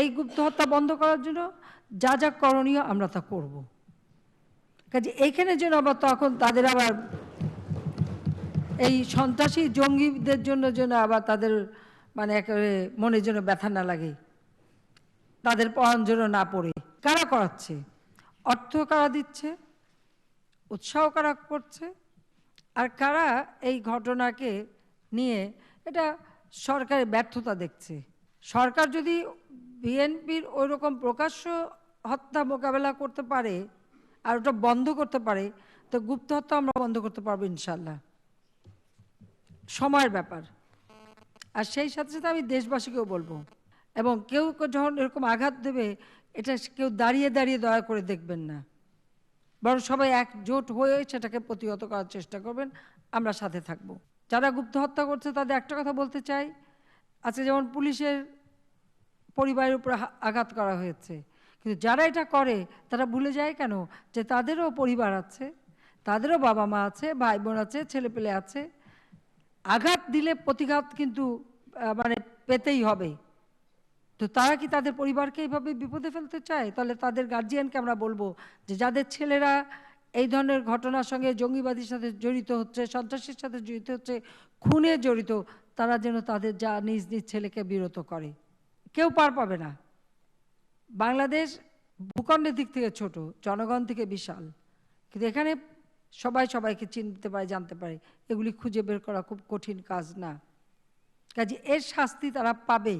এই গুপ্ত হত্যা বন্ধ করার জন্য যা যা করণীয় আমরা তা করব। কাজে এইখানে যেন আবার তখন তাদের আবার এই সন্ত্রাসী জঙ্গিদের জন্য যেন আবার তাদের মানে একেবারে মনের যেন ব্যথা না লাগে, তাদের পড়ান যেন না পড়ে। কারা করাচ্ছে? অর্থ কারা দিচ্ছে? উৎসাহ কারা করছে? আর কারা এই ঘটনাকে নিয়ে এটা সরকারের ব্যর্থতা দেখছে? সরকার যদি বিএনপির ওই রকম প্রকাশ্য হত্যা মোকাবেলা করতে পারে আর ওটা বন্ধ করতে পারে, তো গুপ্ত হত্যা আমরা বন্ধ করতে পারব ইনশাল্লাহ সময়ের ব্যাপার। আর সেই সাথে সাথে আমি দেশবাসীকেও বলব, এবং কেউ যখন এরকম আঘাত দেবে, এটা কেউ দাঁড়িয়ে দাঁড়িয়ে দয়া করে দেখবেন না। বরং সবাই একজোট হয়ে সেটাকে প্রতিহত করার চেষ্টা করবেন, আমরা সাথে থাকব। যারা গুপ্ত হত্যা করছে, তাদের একটা কথা বলতে চাই, আজকে যেমন পুলিশের পরিবারের উপর আঘাত করা হয়েছে। কিন্তু যারা এটা করে, তারা ভুলে যায় কেন? যে তাদেরও পরিবার আছে, তাদেরও বাবা মা আছে ভাই বোন আছে, ছেলেপেলে আছে। আঘাত দিলে প্রতিঘাত কিন্তু মানে পেতেই হবে। তো তারা কি তাদের পরিবারকে এইভাবে বিপদে ফেলতে চায়? তাহলে তাদের গার্জিয়ানকে আমরা বলব যে যাদের ছেলেরা এই ধরনের ঘটনার সঙ্গে জঙ্গিবাদীর সাথে জড়িত হচ্ছে, সন্ত্রাসীর সাথে জড়িত হচ্ছে, খুনে জড়িত, তারা যেন তাদের যা নিজ নিজ ছেলেকে বিরত করে। কেউ পার পাবে না। বাংলাদেশ ভূখণ্ডের দিক থেকে ছোট, জনগণ থেকে বিশাল। কিন্তু এখানে সবাই সবাইকে চিনতে পারে, জানতে পারে। এগুলি খুঁজে বের করা খুব কঠিন কাজ না। কাজে এর শাস্তি তারা পাবে